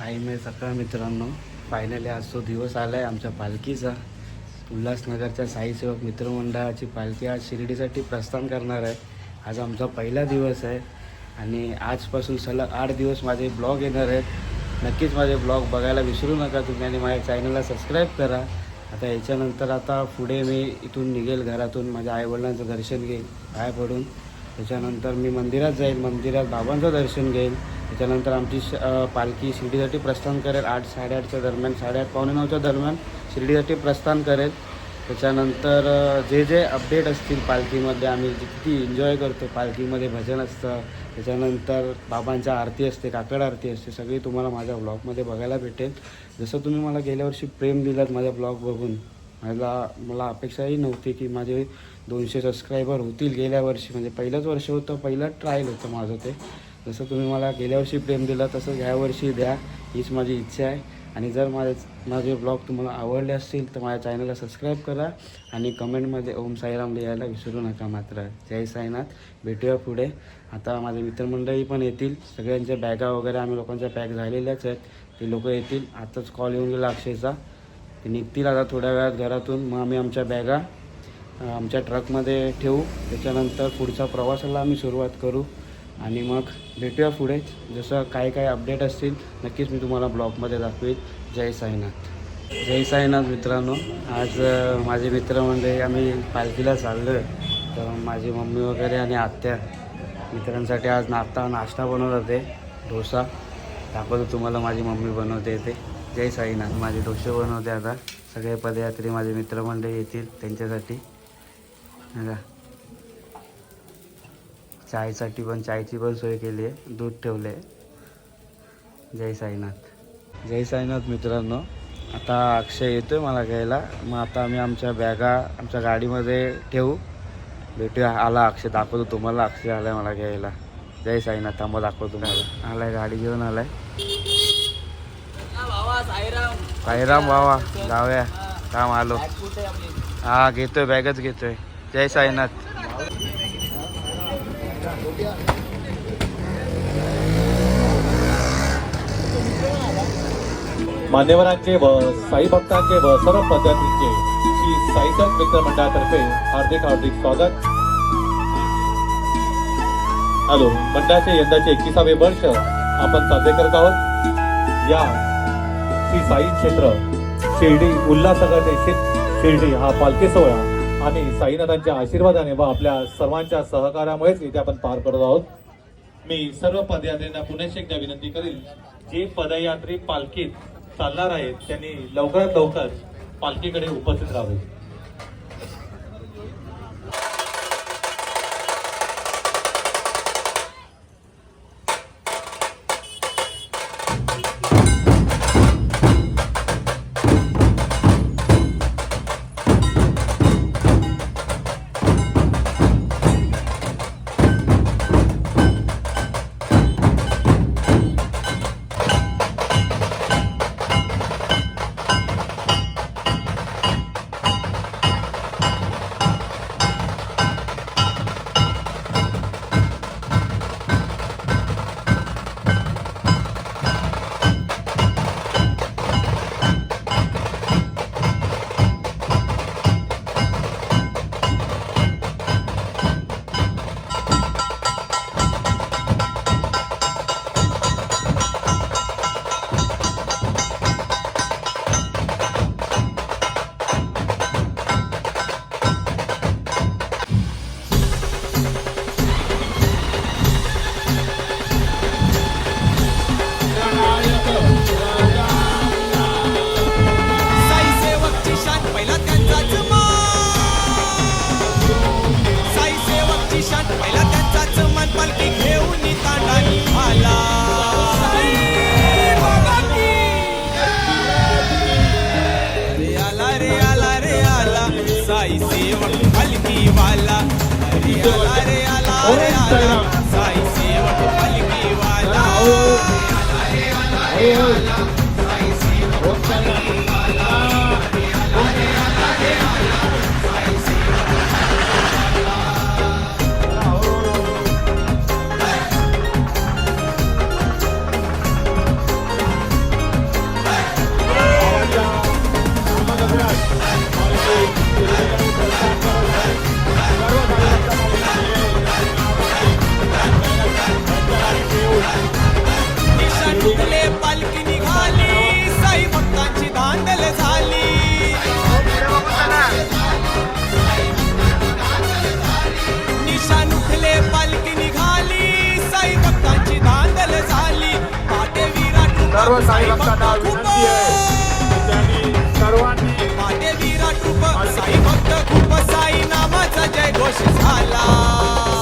साईमय सकाळ मित्रांनो. फायनली आज तो दिवस आला आहे आमच्या पालखीचा. उल्हासनगरच्या साईसेवक मित्रमंडळाची पालखी आज शिर्डीसाठी प्रस्थान करणार आहे. आज आमचा पहिला दिवस आहे. आणि आजपासून सलग आठ दिवस माझे ब्लॉग येणार आहेत. नक्कीच माझे ब्लॉग बघायला विसरू नका तुम्ही आणि माझ्या चॅनलला सबस्क्राईब करा. आता याच्यानंतर आता पुढे मी इथून निघेल घरातून. माझ्या आईवडिलांचं दर्शन घेईल. बाहेर पडून. त्याच्यानंतर मी मंदिरात जाईल मंदिरात बाबांचं दर्शन घेईल. त्याच्यानंतर आमची श पालखी शिर्डीसाठी प्रस्थान करेल. आठ साडेआठच्या दरम्यान साडेआठ पावणे नऊच्या दरम्यान शिर्डीसाठी प्रस्थान करेल. त्याच्यानंतर जे जे अपडेट असतील पालखीमध्ये आम्ही किती एन्जॉय करतो पालखीमध्ये भजन असतं. त्याच्यानंतर बाबांच्या आरती असते काकड आरती असते सगळी तुम्हाला माझ्या ब्लॉगमध्ये बघायला भेटेल. जसं तुम्ही मला गेल्या वर्षी प्रेम दिलात माझ्या ब्लॉग बघून मला मला अपेक्षाही नव्हती की माझे दोनशे सबस्क्रायबर होतील. गेल्या वर्षी म्हणजे पहिलंच वर्ष होतं पहिलं ट्रायल होतं माझं ते. जसं तुम्ही मला गेल्या वर्षी प्रेम दिलं तसं ह्या वर्षी द्या. हीच माझी इच्छा आहे. आणि जर माझे माझे ब्लॉग तुम्हाला आवडले असतील तर माझ्या चॅनलला सबस्क्राईब करा. आणि कमेंटमध्ये ओम साईराम लिहायला विसरू नका मात्र. जय साईनाथ. भेटूया पुढे. आता माझे मित्रमंडळी पण येतील. सगळ्यांच्या बॅगा वगैरे आम्ही लोकांच्या पॅक झालेल्याच आहेत. ते लोक येतील. आताच कॉल येऊन गेला अक्षयचा. ते निघतील आता थोड्या वेळात घरातून. मग आम्ही आमच्या बॅगा आमच्या ट्रकमध्ये ठेवू. त्याच्यानंतर पुढच्या प्रवासाला आम्ही सुरुवात करू. आणि मग भेटूया पुढे. जसं काय काय अपडेट असतील नक्कीच मी तुम्हाला ब्लॉगमध्ये दाखवेल. जय साईनाथ. जय साईनाथ मित्रांनो. आज माझे माझे म्हणजे आम्ही पालखीला चाललो आहे तर माझी मम्मी वगैरे आणि आत्या मित्रांसाठी आज नाश्ता नाश्ता बनवत होते. डोसा. दाखवतो तुम्हाला माझी मम्मी बनवते ते. जय साईनाथ. माझे डोसे बनवते आता. सगळे पदयात्री माझे मित्रमंडळी येतील त्यांच्यासाठी. बघा. चायसाठी पण चायची पण सोय केली आहे. दूध ठेवलं आहे जय साईनाथ. जय साईनाथ मित्रांनो. आता अक्षय येतोय मला घ्यायला. मग आता आम्ही आमच्या बॅगा आमच्या गाडीमध्ये ठेवू. भेटूया. आला अक्षय. दाखवतो तुम्हाला. अक्षय आलाय मला घ्यायला. जय साईनाथ. थांबा दाखवतो तुम्हाला. आलाय. गाडी घेऊन आलाय. साईराम भावा जाऊया. काम आलो. हा घेतोय बॅगच घेतोय. जय साईनाथ. मान्यवरांचे व साई भक्तांचे व सर्व पद्धतीचे श्री साईसंत मित्र मंडळातर्फे हार्दिक हार्दिक स्वागत. हॅलो मंडळाचे यंदाचे एकविसावे वर्ष आपण साजरे करत आहोत. या श्री साई क्षेत्र शिर्डी उल्हासनगर ते शिर्डी हा पालखी सोहळा आणि साईनाथांच्या आशीर्वादाने व आपल्या सर्वांच्या सहकार्यामुळेच इथे आपण पार करत आहोत. मी सर्व पदयात्रींना पुन्हा एकदा विनंती करील जे पदयात्री पालखीत चालणार आहेत त्यांनी लवकरात लवकर पालखीकडे उपस्थित राहावे. 俺みたいな सर्व साई विनंती आहे. त्यांनी सर्वांनी महादेवीरा ट्रूप साई भक्त खूप साई नामाचा जय घोष झाला.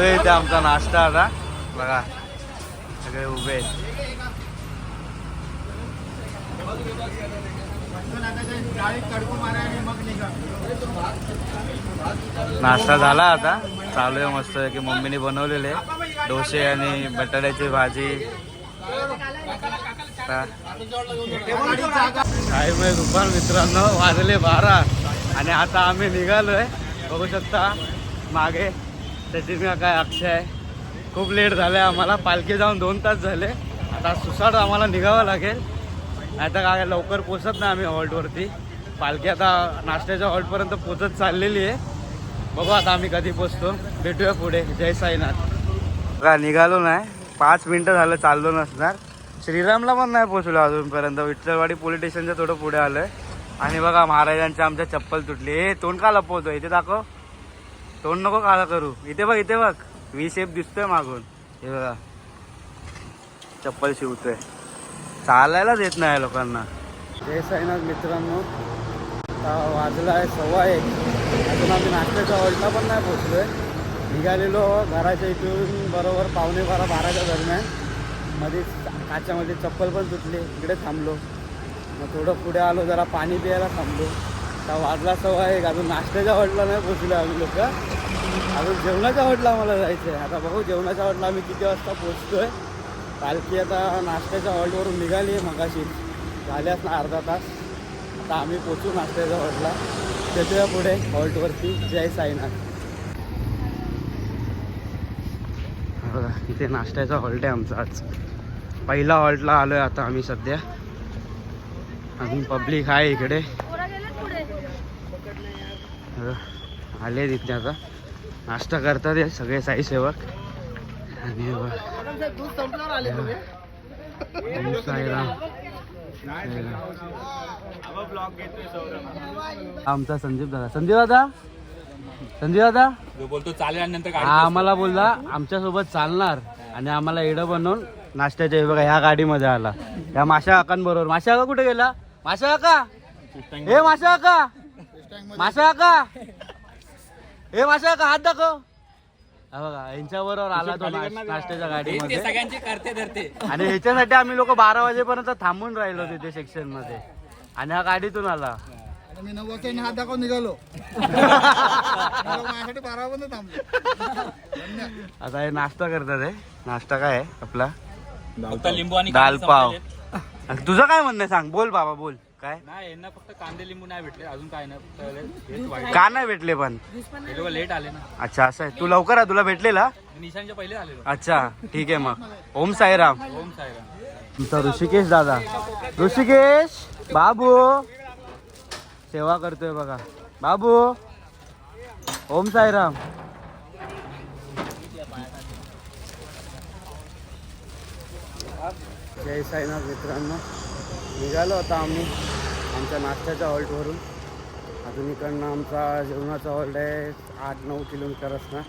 चालू आहे इथे आमचा नाश्ता आता. बघा सगळे उभे नाश्ता झाला आता. चालू आहे मस्त की मम्मीने बनवलेले. डोसे आणि बटाट्याची भाजी. काय मग दुपार मित्रांनो वाजले बारा. आणि आता आम्ही निघालोय. बघू शकता मागे. सचिन काय अक्षय खूप लेट झालंय आम्हाला पालखी जाऊन दोन तास झाले. आता सुसाट आम्हाला निघावं लागेल. नाही तर काय लवकर पोचत नाही आम्ही हॉल्टवरती पालखी आता नाश्त्याच्या हॉल्टपर्यंत पोचत चाललेली आहे. बघू आता आम्ही कधी पोचतो भेटूया पुढे. जय साईनाथ. का निघालो नाही. पाच मिनटं झालं चाललो नसणार. श्रीरामला पण नाही पोचलो अजूनपर्यंत. विठ्ठलवाडी पोलीस स्टेशनच्या थोडं पुढे आहे आणि बघा महाराजांच्या आमच्या चप्पल तुटली. हे तोंड का लपवतो इथे दाखव. तोंड नको काळा करू. इथे बघ इथे बघ. व्ही शेप दिसतोय मागून. हे बघा. चप्पल शिवतोय. चालायलाच येत नाही लोकांना. लोकांना आहे साईनाथ मित्रांनो आता वाजला आहे सव्वा एक. अजून आम्ही नाश्त्याच्या हॉल्टला पण नाही पोचलोय. निघालेलो घराच्या इथून बरोबर पावणे बारा बाराच्या दरम्यान. मध्ये काच्यामध्ये चप्पल पण तुटली. इकडे थांबलो. मग थोडं पुढे आलो जरा पाणी प्यायला थांबलो. आता वाजला सव्वा एक अजून नाश्त्याच्या हॉटला नाही पोचलो आम्ही लोक. अजून जेवणाच्या हॉटला आम्हाला जायचं आहे आता बघू जेवणाच्या हॉटला आम्ही किती वाजता पोचतोय पालखी आता नाश्त्याच्या हॉल्टवरून निघाली आहे मगाशी. झाल्यास ना अर्धा तास. आता आम्ही पोचू नाश्त्याच्या हॉल्टला त्याच्या पुढे हॉल्टवरती. जय साईनाथ. बघा इथे नाश्त्याचा हॉल्ट आहे आमचा आज. पहिला हॉल्टला आलो आहे आता आम्ही सध्या. अजून पब्लिक आहे इकडे पोरा गेलेत पुढे बघा, आले तिथे आता. नाश्ता करतात हे सगळे साई सेवक. आणि. आमचा संदीप दादा. संदीप दादा? संदीप दादा? बोलतो चालेल आणि नंतर हा आम्हाला बोलला आमच्यासोबत चालणार. आणि आम्हाला एडं बनवून नाश्त्याच्या हे बघा ह्या गाडीमध्ये आला. या माशा काकांबरोबर. माशा काका कुठे गेला? माशा काका? हे माशा काका! माशा काका हे माशा काका हात दाखव. हा बघा यांच्याबरोबर आला तो नाश- नाश्त्याच्या गाडीमध्ये. सगळ्यांचे करते धरते. आणि ह्याच्यासाठी आम्ही लोक बारा वाजेपर्यंत थांबून राहिलो तिथे सेक्शनमध्ये. आणि हा गाडीतून आला. मी नव्वदच्या हात दाखवून निघालो. माझ्यासाठी बारा थांबलो. आता हे नाश्ता करतात हे. नाश्ता काय आहे आपला? लिंबू आणि दाल पाव. तुझं काय म्हणणं आहे? सांग. बोल बाबा बोल. काय? नाही यांना फक्त कांदे लिंबू नाही भेटले अजून काय नाही. का नाही भेटले पण? लेट आले ना. अच्छा असं आहे. तू लवकर आहे तुला भेटलेला? निशांच्या पहिले आलेलो अच्छा ठीक आहे मग. ओम साईराम. ओम साईराम. तुमचा ऋषिकेश दादा. ऋषिकेश बाबू. सेवा करतोय बघा. बाबू. ओम साईराम. जय साईनाथ मित्रांनो. निघालो आता आम्ही. आमच्या नाश्त्याच्या हॉल्टवरून. अजून इकडनं आमचा जेवणाचा हॉल्ट आहे आठ नऊ किलोमीटर असणार.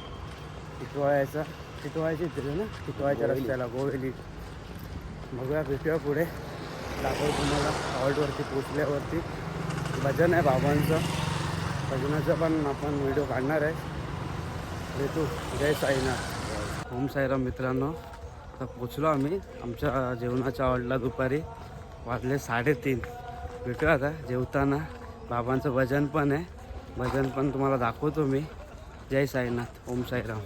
टिटवाळ्याचा. टिटवाळ्याची इथे ना? टिटवाळ्याच्या रस्त्याला गोवेली. बघूया भेटूया पुढे. दाखवू तुम्हाला हॉल्टवरती पोचल्यावरती. भजन आहे बाबांचं. भजनाचं पण आपण व्हिडिओ काढणार आहे. भेटू. जय साईनाथ. ओम साईराम मित्रांनो. आता पोचलो आम्ही. आमच्या जेवणाच्या हॉल्टला दुपारी. वाजले साडेतीन. भेटूया आता जेवताना. बाबांचं भजन पण आहे. भजन पण तुम्हाला दाखवतो मी. जय साईनाथ. ओम साईराम.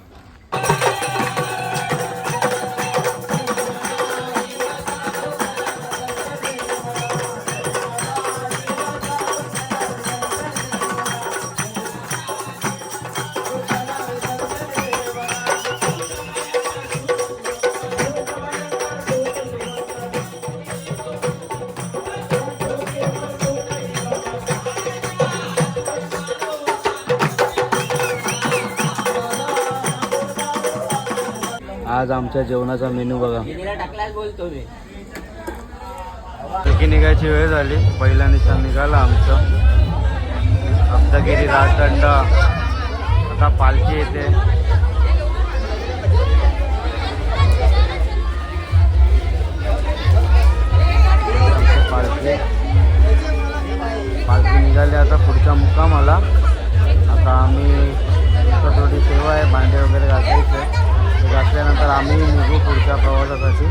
आज आमच्या जेवणाचा मेनू बघा. की निघायची वेळ झाली. पहिला निशाण निघाला आमचं. सप्तगिरी राजदंड. आता पालखी येते. पालखी. पालखी निघाली आता पुढचा मुक्काम आला आता आम्ही थोडी सेवा आहे भांडे वगैरे घासायचे. ते घासल्यानंतर आम्ही निघू पुढच्या प्रवासासाठी.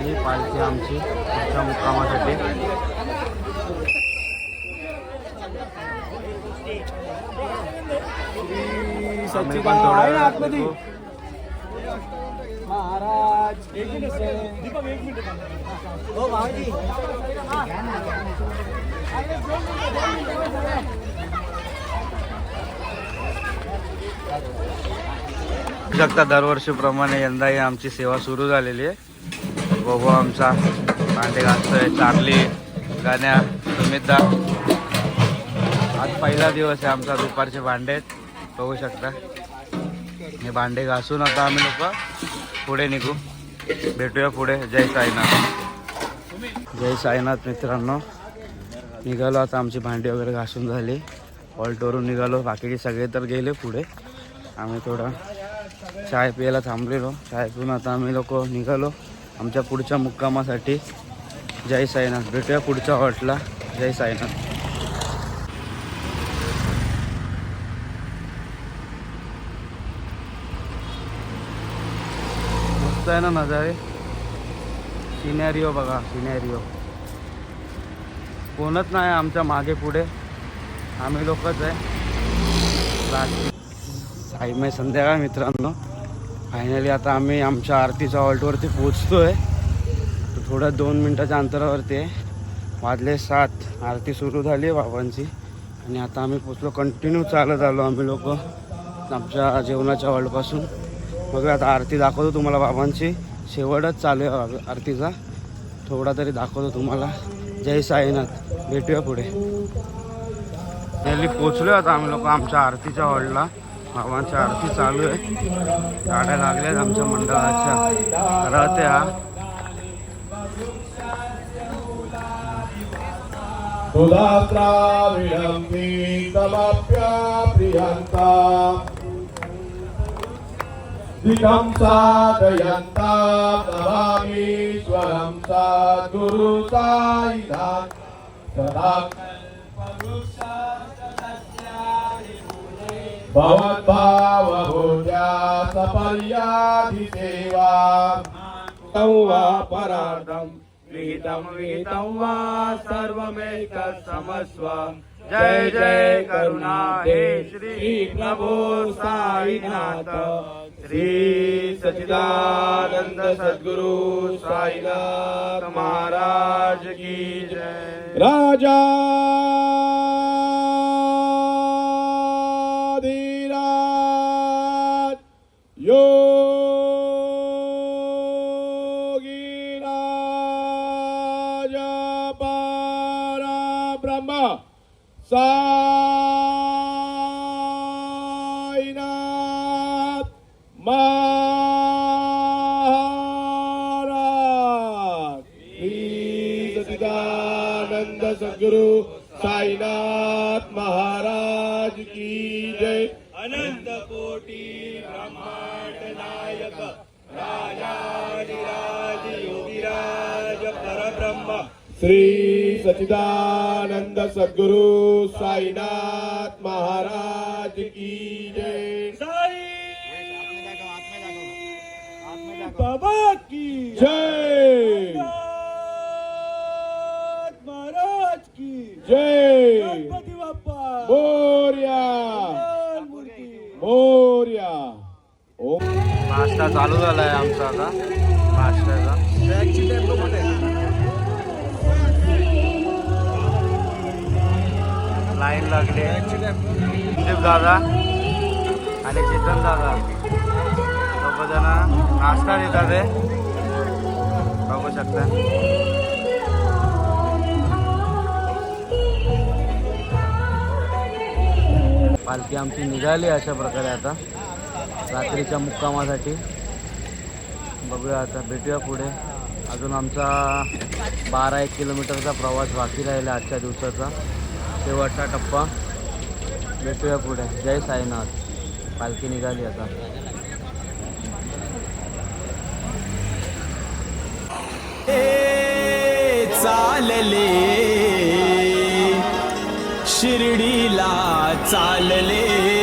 ही पालखी आमची पुढच्या मुक्कामासाठी. आम्ही शकता दरवर्षीप्रमाणे यंदाही आमची सेवा सुरू झालेली आहे. बघू आमचा भांडे घासतोय चार्ली गाण्या सुमितदा आज पहिला दिवस आहे आमचा दुपारचे भांडे बघू शकता. हे भांडे घासून आता आम्ही लोक पुढे निघू. भेटूया पुढे. जय साईनाथ. जय साईनाथ मित्रांनो. निघालो आता आमची भांडी वगैरे घासून झाली. ऑल्टोवरून निघालो. बाकीचे सगळे तर गेले पुढे. आम्ही थोडा चाय प्यायला थांबलेलो. चाय पिऊन आता आम्ही लोक निघालो आमच्या पुढच्या मुक्कामासाठी. जय साईनाथ. भेटूया पुढच्या हॉटला जय साईनाथ. आहे ना नजारे? सिनॅरिओ बघा सिनॅरिओ कोणच नाही आमच्या मागे पुढे. आम्ही लोकच आहे. साई मै संध्याकाळ मित्रांनो? फायनली आता आम्ही आमच्या आरतीच्या हॉल्टवरती पोचतो आहे थोडं दोन मिनटाच्या अंतरावरती आहे. वाजले सात. आरती सुरू झाली आहे बाबांची. आणि आता आम्ही पोचलो कंटिन्यू चालत आलो आम्ही लोक. आमच्या जेवणाच्या हॉलपासून बघा आता आरती दाखवतो तुम्हाला बाबांची. शेवटच चालू आहे आरतीचा. थोडा तरी दाखवतो तुम्हाला. जय साईनाथ. भेटूया पुढे. दिल्ली पोचलो आता आम्ही लोक आमच्या आरतीच्या हॉलला. बाबांची आरती चालू आहे. गाड्या लागल्यात आमच्या मंडळाच्या. राहत्या आहे दिकं साधयन्ता नमामीश्वरं सद्गुरु साईनाथ। सदा भवद्भावभूत्या सपर्याधिसेवा तं वा परार्धम् विहितं विहितं वा सर्वमेक समस्व जय जय करुणा हे श्री प्रभो साईनाथ। श्री सच्चिदानंद सद्गुरु साईनाथ महाराज की जय। राजा धीराज योगीराज परब्रह्म साईनाथ महाराज। श्री सच्चिदानंद सद्गुरु साईनाथ महाराज की जय। अनंत कोटी ब्रह्मांड नायक राजाधिराज योगीराज परब्रह्म। श्री सच्चिदानंद सद्गुरु साईनाथ महाराज की बाबा की जय। महाराज की। जय। गणपती बाप्पा। मोर्या। ओम नाश्ता चालू झालाय आमचा आता. नाश्त्याचा. लाईन लागली. दादा आणि चेतन दादा. सर्वजण नाश्ता देतात आहे बघू शकता. पालखी आमची निघाली अशा प्रकारे आता. रात्रीच्या मुक्कामासाठी. बघूया आता भेटूया पुढे. अजून आमचा बारा एक किलोमीटरचा प्रवास बाकी राहिला आजच्या दिवसाचा. शेवटचा टप्पा. भेटूया पुढे. जय साईनाथ. पालखी निघाली आता. चालले. शिर्डीला चालले.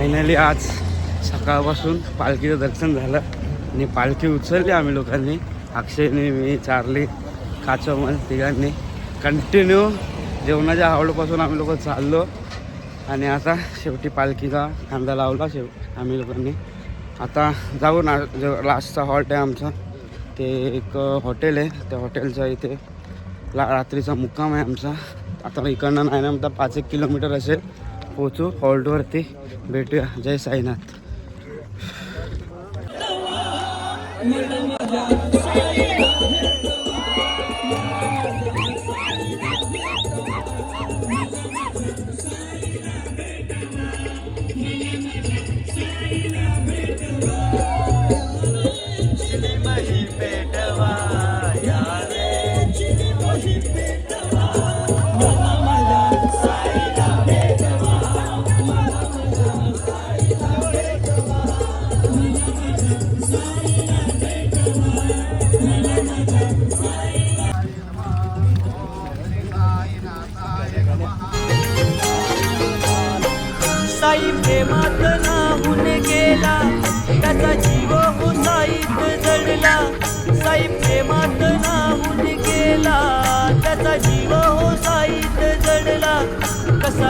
फायनली आज सकाळपासून पालखीचं दर्शन झालं आणि पालखी उचलली आम्ही लोकांनी. अक्षयने मी चारली काचमल तिघांनी. कंटिन्यू जेवणाच्या आवडपासून आम्ही लोक चाललो. आणि आता शेवटी पालखीचा खांदा लावला शेव आम्ही लोकांनी. आता जाऊ ना जो लास्टचा हॉल्ट आहे आमचा ते एक हॉटेल आहे. त्या हॉटेलचा इथे ला रात्रीचा मुक्काम आहे आमचा. आता इकडनं नाही ना म्हणता पाच एक किलोमीटर असेल. पोचू हॉल्टवरती भेटूया. जय साईनाथ. साई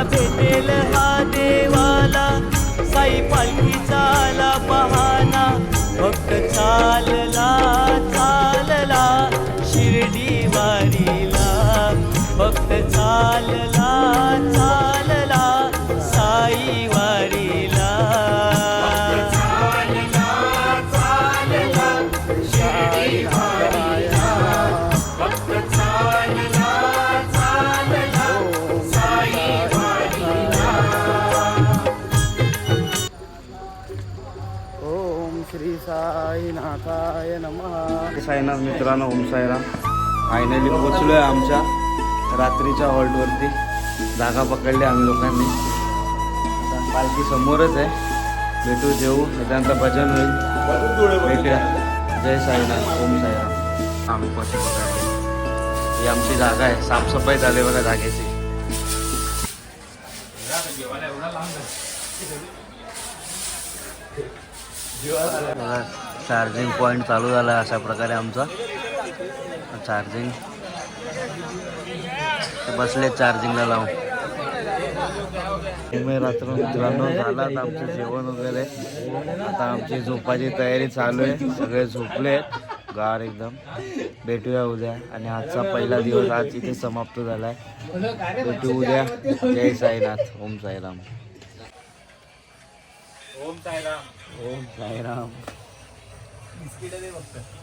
भेटेल हा देवाला. साई पालखी चाला पहाना. भक्त चालला चालला. शिर्डी वारीला फक्त चालला. चाल साईनाथाय नमः. साईनाथ मित्रांनो ओम साईराम. फायनली पोचलो आहे आमच्या रात्रीच्या हॉल्टवरती. जागा पकडली आम्ही लोकांनी. पालखी समोरच आहे. भेटू जेऊ त्याच्यानंतर भजन होईल. भेटूया. जय साईनाथ ओम साईराम. आम्ही पाशी ही आमची जागा आहे. साफसफाई झाली बघा जागेची. चार्जिंग पॉईंट चालू झाला आहे अशा प्रकारे आमचा. चार्जिंग. बसले चार्जिंगला लावून. रात्र मित्रांनो झाला आता आमचं जेवण वगैरे. आता आमची झोपाची तयारी चालू आहे. सगळे झोपले गार एकदम. भेटूया उद्या. आणि आजचा पहिला दिवस आज इथे समाप्त झालाय. भेटू उद्या. जय साईनाथ. ओम साईराम. ओम साईराम. ओम साईराम. 見つけられますか